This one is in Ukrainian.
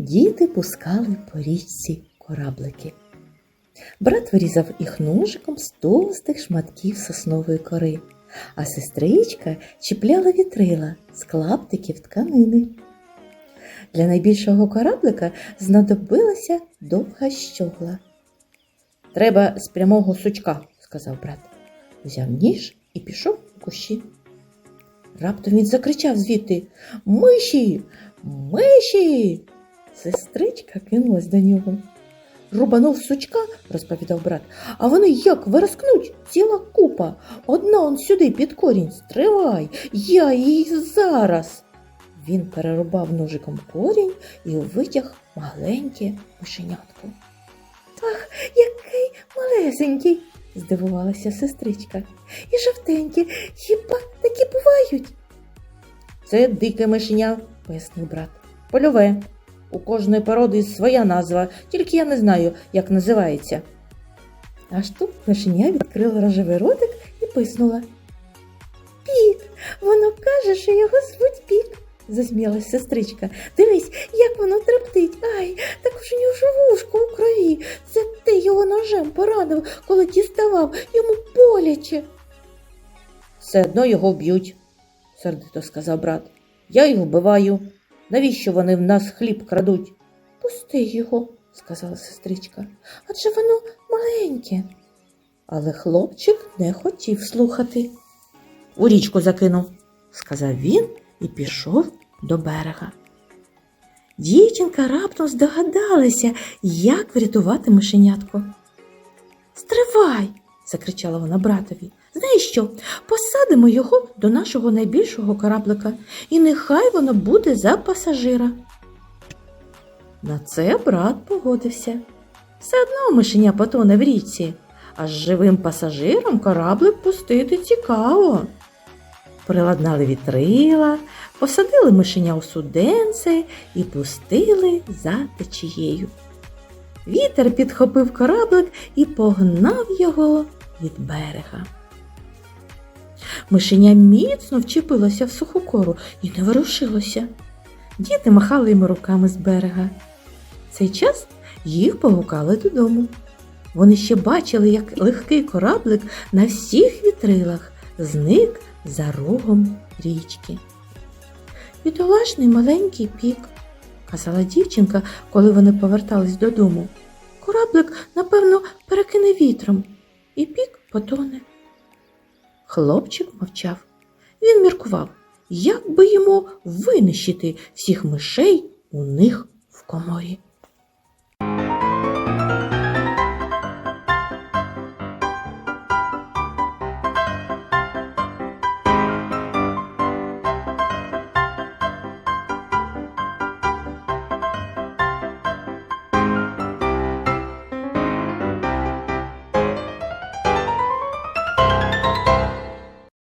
діти пускали по річці кораблики. Брат вирізав їх ножиком з товстих шматків соснової кори, а сестричка чіпляла вітрила з клаптиків тканини. Для найбільшого кораблика знадобилася довга щогла. Треба з прямого сучка, сказав брат. Взяв ніж і пішов у кущі. Раптом він закричав звідти Миші, миші. Сестричка кинулась до нього. Рубанув сучка, розповідав брат, а вони як вироскнуть ціла купа. Одна он сюди під корінь. Стривай, я її зараз. Він перерубав ножиком корінь і витяг маленьке мишенятко. Ах, який малесенький, здивувалася сестричка. І жовтенькі, хіба такі бувають? Це дике мишеня, пояснив брат. Польове. У кожної породи своя назва, тільки я не знаю, як називається. Аж тут мишеня відкрила рожевий ротик і писнула. Пік, воно каже, що його звуть пік, засміялась сестричка. Дивись, як воно трептить. Ай, так у нього ж вушко у крові. Це ти його ножем поранив, коли діставав, йому боляче. Все одно його вб'ють, сердито сказав брат. Я їх вбиваю. Навіщо вони в нас хліб крадуть? Пусти його, сказала сестричка, адже воно маленьке. Але хлопчик не хотів слухати. У річку закинув, сказав він і пішов до берега. Дівчинка раптом здогадалася, як врятувати мишенятко. Стривай, закричала вона братові. Знаєш що? Посадимо його до нашого найбільшого кораблика, і нехай воно буде за пасажира. На це брат погодився. Все одно мишеня потоне в річці, а з живим пасажиром кораблик пустити цікаво. Приладнали вітрила, посадили мишеня у суденце і пустили за течією. Вітер підхопив кораблик і погнав його від берега. Мишеня міцно вчепилося в суху кору і не ворушилося. Діти махали йому руками з берега. В цей час їх погукали додому. Вони ще бачили, як легкий кораблик на всіх вітрилах зник за рогом річки. Бідолашний маленький пік, казала дівчинка, коли вони повертались додому. Кораблик, напевно, перекине вітром, і пік потоне. Хлопчик мовчав. Він міркував, як би йому винищити всіх мишей у них в коморі.